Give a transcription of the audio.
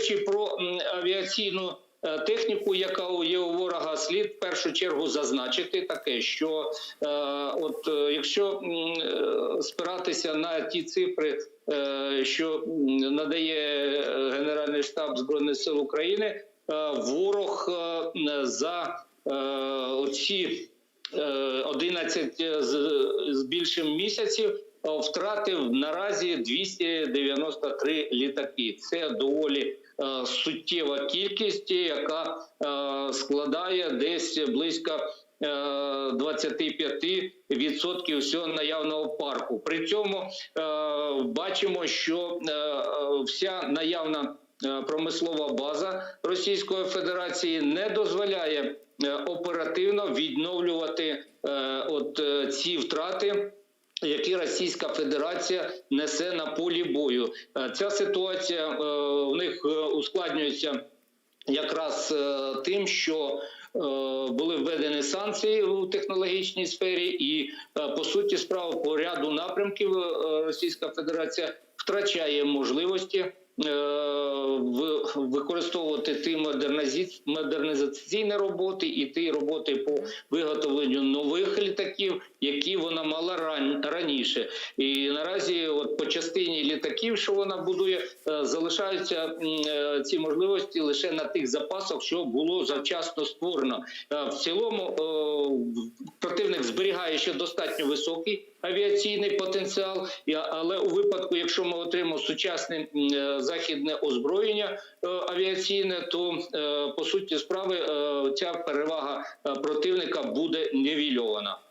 говорячи про авіаційну е, техніку, яка є у ворога, слід в першу чергу зазначити таке, що е, от е, якщо спиратися на ті цифри, що надає Генеральний штаб збройних сил України, ворог за оці е, 11 з, більшим місяців втратив наразі 293 літаки. Це доволі е, суттєва кількість, яка е, складає десь близько е, 25% всього наявного парку. При цьому е, бачимо, що е, е, вся наявна е, промислова база Російської Федерації не дозволяє е, оперативно відновлювати е, от е, ці втрати. Які Російська Федерація несе на полі бою, Е, ця ситуація е, у них е, ускладнюється якраз тим, що були введені санкції у технологічній сфері, і по суті справа по ряду напрямків Російська Федерація втрачає можливості в- використовувати ті модернізаційні роботи і ті роботи по виготовленню нових літаків, які вона мала ран- раніше. І наразі, от по частині літаків, що вона будує, е, залишаються е, ці можливості лише на тих запасах, що було завчасно створено. Е, В цілому противник зберігає ще достатньо високий авіаційний потенціал, але у випадку, якщо ми отримаємо сучасне західне озброєння авіаційне, то е, по суті справи е, ця перевага е, противника буде нівельована.